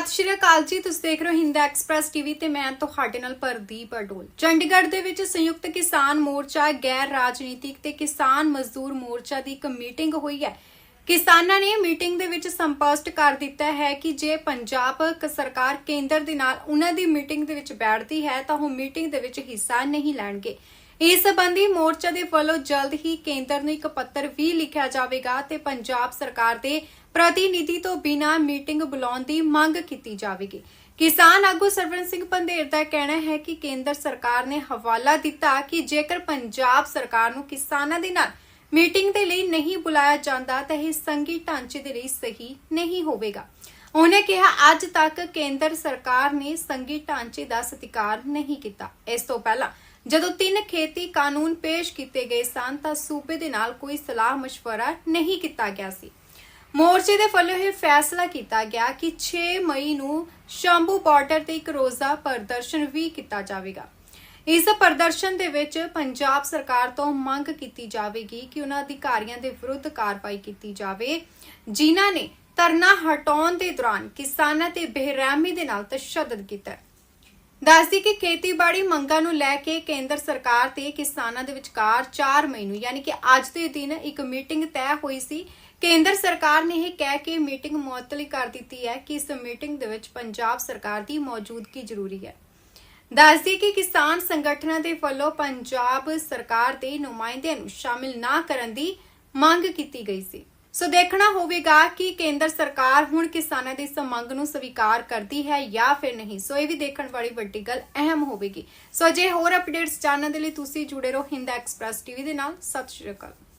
ਸਤਿ ਸ਼੍ਰੀ ਅਕਾਲ ਜੀ, ਤੁਸੀਂ ਦੇਖ ਰਹੇ ਹੋ ਹਿੰਦ ਐਕਸਪ੍ਰੈਸ ਟੀਵੀ ਤੇ ਮੈਂ ਤੁਹਾਡੇ ਨਾਲ ਪ੍ਰਦੀਪ ਅਡੋਲ। ਚੰਡੀਗੜ੍ਹ ਦੇ ਵਿੱਚ ਸੰਯੁਕਤ ਕਿਸਾਨ ਮੋਰਚਾ, ਗੈਰ ਰਾਜਨੀਤਿਕ ਤੇ ਕਿਸਾਨ ਮਜ਼ਦੂਰ ਮੋਰਚਾ ਦੀ ਇੱਕ ਮੀਟਿੰਗ ਹੋਈ ਹੈ। ਕਿਸਾਨਾਂ ਨੇ ਮੀਟਿੰਗ ਦੇ ਵਿੱਚ ਸੰਪਸ਼ਟ ਕਰ ਦਿੱਤਾ ਹੈ ਕਿ ਜੇ ਪੰਜਾਬ ਸਰਕਾਰ ਕੇਂਦਰ ਦੇ ਨਾਲ ਉਹਨਾਂ ਦੀ ਮੀਟਿੰਗ ਦੇ ਵਿੱਚ ਬੈਠਦੀ ਹੈ, ਤਾਂ ਉਹ ਮੀਟਿੰਗ ਦੇ ਵਿੱਚ ਹਿੱਸਾ ਨਹੀਂ ਲੈਣਗੇ। ਇਸ ਸੰਬੰਧੀ ਮੋਰਚਾ ਦੇ ਵੱਲੋਂ ਜਲਦ ਹੀ ਕੇਂਦਰ ਨੂੰ ਇੱਕ ਪੱਤਰ ਵੀ ਲਿਖਿਆ ਜਾਵੇਗਾ ਤੇ ਪੰਜਾਬ ਸਰਕਾਰ ਦੇ ਪ੍ਰਤੀਨਿਧੀ ਤੋਂ ਬਿਨਾਂ ਮੀਟਿੰਗ ਬੁਲਾਉਣ ਦੀ ਮੰਗ ਕੀਤੀ ਜਾਵੇਗੀ। ਕਿਸਾਨ ਆਗੂ ਸਰਵਨ ਸਿੰਘ ਪੰਧੇਰ ਦਾ ਕਹਿਣਾ ਹੈ ਕਿ ਕੇਂਦਰ ਸਰਕਾਰ ਨੇ ਹਵਾਲਾ ਦਿੱਤਾ ਕਿ ਜੇਕਰ ਪੰਜਾਬ ਸਰਕਾਰ ਨੂੰ ਕਿਸਾਨਾਂ ਦੇ ਨਾਲ ਮੀਟਿੰਗ ਦੇ ਲਈ ਨਹੀਂ ਬੁਲਾਇਆ ਜਾਂਦਾ ਤਾਂ ਇਹ ਸੰਘੀ ਢਾਂਚੇ ਦੇ ਲਈ ਸਹੀ ਨਹੀਂ ਹੋਵੇਗਾ। ਉਹਨੇ ਕਿਹਾ, ਅੱਜ ਤੱਕ ਕੇਂਦਰ ਸਰਕਾਰ ਨੇ ਸੰਘੀ ਢਾਂਚੇ ਦਾ ਸਤਿਕਾਰ ਨਹੀਂ ਕੀਤਾ। ਇਸ ਤੋਂ ਪਹਿਲਾਂ ਜਦੋਂ ਤਿੰਨ ਖੇਤੀ ਕਾਨੂੰਨ ਪੇਸ਼ ਕੀਤੇ ਗਏ ਸਨ, ਤਾਂ ਸੂਬੇ ਦੇ ਨਾਲ ਕੋਈ ਸਲਾਹ مشਵਰਾ ਨਹੀਂ ਕੀਤਾ ਗਿਆ ਸੀ। ਮੋਰਚੇ ਦੇ ਵੱਲੋਂ ਇਹ ਫੈਸਲਾ ਕੀਤਾ ਗਿਆ ਕਿ 6 ਮਈ ਨੂੰ ਸ਼ੰਭੂ ਬਾਰਡਰ ਤੇ ਇੱਕ ਰੋਜ਼ਾ ਪ੍ਰਦਰਸ਼ਨ ਵੀ ਕੀਤਾ ਜਾਵੇਗਾ। ਇਸ ਪ੍ਰਦਰਸ਼ਨ ਦੇ ਵਿੱਚ ਪੰਜਾਬ ਸਰਕਾਰ ਤੋਂ ਮੰਗ ਕੀਤੀ ਜਾਵੇਗੀ ਕਿ ਉਹਨਾਂ ਅਧਿਕਾਰੀਆਂ ਦੇ ਵਿਰੁੱਧ ਕਾਰਵਾਈ ਕੀਤੀ ਜਾਵੇ, ਜਿਨ੍ਹਾਂ ਨੇ ਧਰਨਾ ਹਟਾਉਣ ਦੇ ਦੌਰਾਨ ਕਿਸਾਨਾਂ ਤੇ ਬੇਰਹਿਮੀ ਦੇ ਨਾਲ ਤਸ਼ੱਦਦ ਕੀਤਾ ਦੱਸਦੀ ਕਿ ਖੇਤੀਬਾੜੀ ਮੰਗਾਂ ਨੂੰ ਲੈ ਕੇ ਕੇਂਦਰ ਸਰਕਾਰ ਤੇ ਕਿਸਾਨਾਂ ਦੇ ਵਿਚਕਾਰ 4 ਮਈ ਨੂੰ, ਯਾਨੀ ਕਿ ਅੱਜ ਦੇ ਦਿਨ, ਇੱਕ ਮੀਟਿੰਗ ਤੈਅ ਹੋਈ ਸੀ। ਕੇਂਦਰ ਸਰਕਾਰ ਨੇ ਇਹ ਕਹਿ ਕੇ ਮੀਟਿੰਗ ਮੁਅੱਤਲ ਕਰ ਦਿੱਤੀ ਹੈ ਕਿ ਇਸ ਮੀਟਿੰਗ ਦੇ ਵਿੱਚ ਪੰਜਾਬ ਸਰਕਾਰ ਦੀ ਮੌਜੂਦਗੀ ਜ਼ਰੂਰੀ ਹੈ। ਦੱਸਦੀ ਕਿ ਕਿਸਾਨ ਸੰਗਠਨਾਂ ਦੇ ਵੱਲੋਂ ਪੰਜਾਬ ਸਰਕਾਰ ਦੇ ਨੁਮਾਇੰਦਿਆਂ ਨੂੰ ਸ਼ਾਮਿਲ ਨਾ ਕਰਨ ਦੀ ਮੰਗ ਕੀਤੀ ਗਈ ਸੀ। ਸੋ ਦੇਖਣਾ ਹੋਵੇਗਾ ਕਿ ਕੇਂਦਰ ਸਰਕਾਰ ਹੁਣ ਕਿਸਾਨਾਂ ਦੀ ਇਸ ਮੰਗ ਨੂੰ ਸਵੀਕਾਰ ਕਰਦੀ ਹੈ ਜਾਂ ਫਿਰ ਨਹੀਂ। ਸੋ ਇਹ ਵੀ ਦੇਖਣ ਵਾਲੀ ਵੱਡੀ ਗੱਲ ਅਹਿਮ ਹੋਵੇਗੀ। ਸੋ ਜੇ ਹੋਰ ਅਪਡੇਟਸ ਜਾਣਨ ਦੇ ਲਈ ਤੁਸੀਂ ਜੁੜੇ ਰਹੋ ਹਿੰਦ ਐਕਸਪ੍ਰੈਸ ਟੀਵੀ ਦੇ ਨਾਲ। ਸਤਿ ਸ਼੍ਰੀ ਅਕਾਲ।